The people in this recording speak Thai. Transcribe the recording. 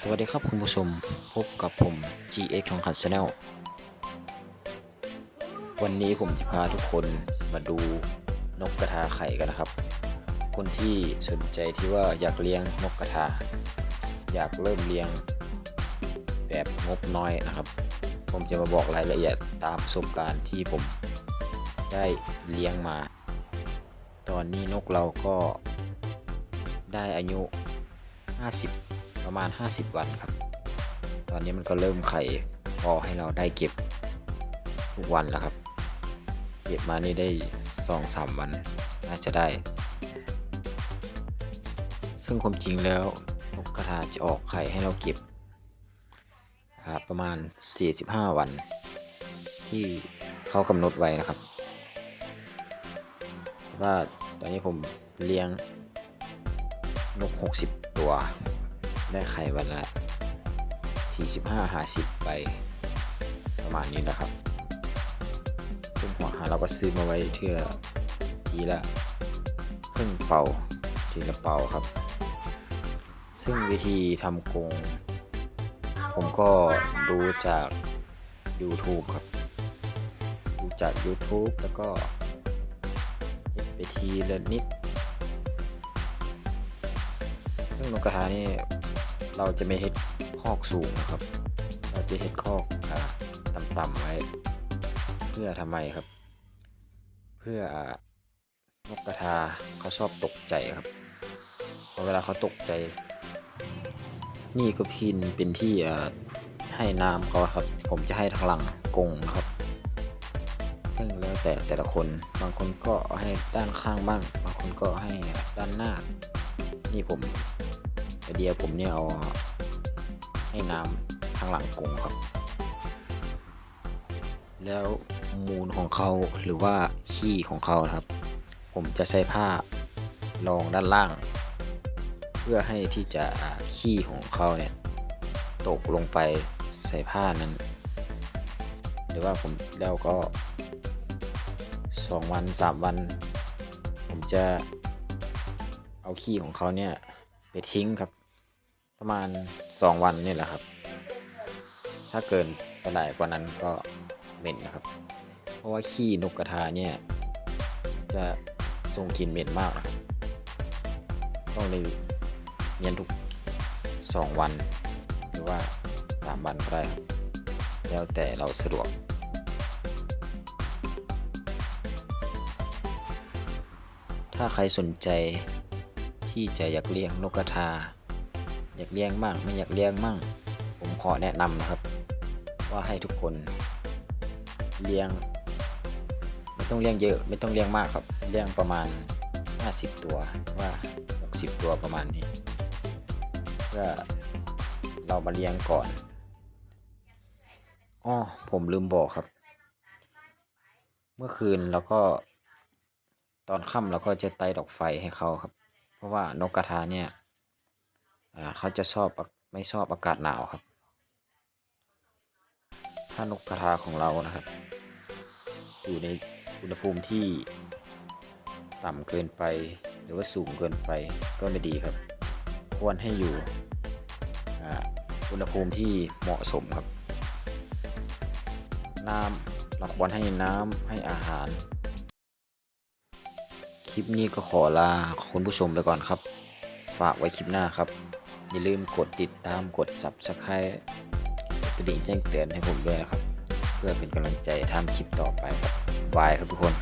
สวัสดีครับคุณผู้ชมพบกับผม GX ทองขัน Channel วันนี้ผมจะพาทุกคนมาดูนกกระทาไข่กันนะครับ คนที่สนใจที่ว่าอยากเลี้ยงนกกระทา อยากเริ่มเลี้ยงแบบงบน้อยนะครับ ผมจะมาบอกรายละเอียดตามประสบการณ์ที่ผมได้เลี้ยงมา ตอนนี้นกเราก็ได้อายุ 50 ประมาณ 50 วันครับ ตอนนี้มันก็เริ่มไข่พอให้เราได้เก็บทุกวันแล้วครับ เก็บมานี่ได้สองสามวันน่าจะได้ ซึ่งความจริงแล้วนกกระทาจะออกไข่ให้เราเก็บประมาณ 45 วัน ที่เขากำหนดไว้นะครับ ว่าตอนนี้ผมเลี้ยงนก 60 ตัว ได้ไข่วันละ 45 50ไปประมาณนี้นะครับ ซึ่งหัวหาเราก็ซื้อมาไว้เทื่อทีละครึ่งเป่าทีละเป่าครับ ซึ่งวิธีทำกง ผมก็ดูจาก YouTube ครับ ดูจาก YouTube แล้วก็เฮ็ดไปทีละนิด ซึ่งนกกระทานี่ เราจะไม่เฮ็ดคอกสูงนะครับ เราจะเฮ็ดคอกอต่ำๆไว้ เพื่อทำไมครับ เพื่อนกกระทาเขาชอบตกใจครับพอเวลาเขาตกใจ นี่ก็พินเป็นที่ให้น้ำเขาครับ ผมจะให้ทางหลังกงครับซึ่งแล้วแต่แต่ละคนบางคนก็ให้ด้านข้างบ้าง บางคนก็ให้ด้านหน้า นี่ผม ไอเดียผมเนี่ยเอาให้น้ำทางหลังกรงครับ แล้วมูลของเขาหรือว่าขี้ของเขาครับ ผมจะใช้ผ้ารองด้านล่าง เพื่อให้ที่จะขี้ของเขาเนี่ยตกลงไปใส่ผ้านั้น หรือว่าผมแล้วก็สองวันสามวัน ผมจะเอาขี้ของเขาเนี่ย ไปทิ้งครับ ประมาณ 2 วันนี่แหละครับ ถ้าเกินไปหลายกว่านั้นก็เหม็นนะครับ เพราะว่าขี้นกกระทาเนี่ย จะทรงกลิ่นเหม็นมากนะครับต้องเลยเมียนทุก 2 วัน หรือว่า 3 วันก็ได้ครับแล้วแต่เราสะดวกถ้าใครสนใจ ที่จะอยากเลี้ยงนกกระทา อยากเลี้ยงมั่งไม่อยากเลี้ยงมั่ง ผมขอแนะนำนะครับ ว่าให้ทุกคนเลี้ยง ไม่ต้องเลี้ยงเยอะไม่ต้องเลี้ยงมากครับเลี้ยงประมาณ 50 ตัวว่า 60 ตัวประมาณนี้เพื่อเรามาเลี้ยงก่อนอ้อผมลืมบอกครับ เมื่อคืนเราก็ตอนค่ำเราก็จะไต่ดอกไฟให้เขาครับ ราะว่านกกระทาเนี่ยเขาจะชอบไม่ชอบอากาศหนาวครับ ถ้านกกระทาของเรานะครับ อยู่ในอุณหภูมิที่ต่ำเกินไป หรือว่าสูงเกินไปก็ไม่ดีครับ ควรให้อยู่อุณหภูมิที่เหมาะสมครับ น้ำเราควรให้น้ำให้อาหาร ลิปนี้ก็ขอลาคุณผู้ชมไปก่อนครับ ฝากไว้คลิปหน้าครับ อย่าลืมกดติดตามกด subscribe กระดิ่งแจ้งเตือนให้ผมด้วยนะครับ เพื่อเป็นกำลังใจทำคลิปต่อไปครับบายครับทุกคน